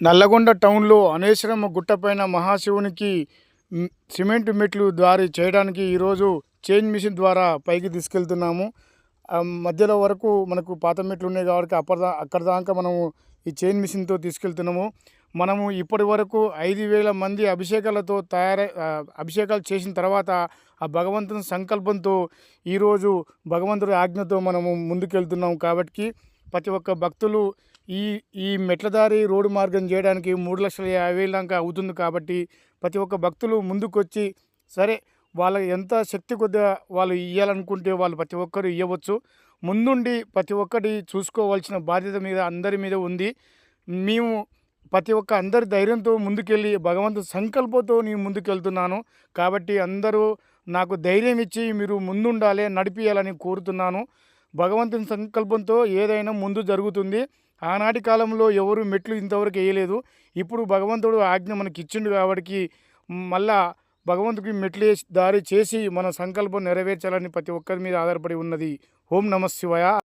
నల్లగొండ టౌన్లో అనేశ్వరమ్మ గుట్టపైన మహాశివునికి సిమెంట్ మెట్లు దారి చేయడానికి ఈరోజు చైన్ మిషన్ ద్వారా పైకి తీసుకెళ్తున్నాము. మధ్యలో వరకు మనకు పాత మెట్లు ఉన్నాయి కాబట్టి అప్పటి దా అక్కడ దాకా మనము ఈ చైన్ మిషన్తో తీసుకెళ్తున్నాము. మనము ఇప్పటి వరకు ఐదు వేల మంది అభిషేకాలతో తయారై అభిషేకాలు చేసిన తర్వాత ఆ భగవంతుని సంకల్పంతో ఈరోజు భగవంతుడి ఆజ్ఞతో మనము ముందుకెళ్తున్నాము. కాబట్టి ప్రతి ఒక్క భక్తులు ఈ ఈ మెట్లదారి రోడ్డు మార్గం చేయడానికి మూడు లక్షల యాభై వేల దాకా అవుతుంది కాబట్టి ప్రతి ఒక్క భక్తులు ముందుకొచ్చి సరే వాళ్ళ ఎంత శక్తి కొద్దిగా వాళ్ళు ఇవ్వాలనుకుంటే వాళ్ళు ప్రతి ఒక్కరు ఇవ్వవచ్చు ముందుండి ప్రతి ఒక్కటి చూసుకోవాల్సిన బాధ్యత మీద అందరి మీద ఉంది. మేము ప్రతి ఒక్క అందరి ధైర్యంతో ముందుకెళ్ళి భగవంతు సంకల్పంతో నేను ముందుకెళ్తున్నాను. కాబట్టి అందరూ నాకు ధైర్యం ఇచ్చి మీరు ముందుండాలి నడిపియాలని కోరుతున్నాను. భగవంతుని సంకల్పంతో ఏదైనా ముందు జరుగుతుంది. ఆనాటి కాలంలో ఎవరు మెట్లు ఇంతవరకు వేయలేదు. ఇప్పుడు భగవంతుడు ఆజ్ఞ మనకి ఇచ్చిండు కాబట్టి మళ్ళా భగవంతుడికి మెట్లు వేసి దారి చేసి మన సంకల్పం నెరవేర్చాలని ప్రతి ఒక్కరి మీద ఆధారపడి ఉన్నది. ఓం నమ శివయ.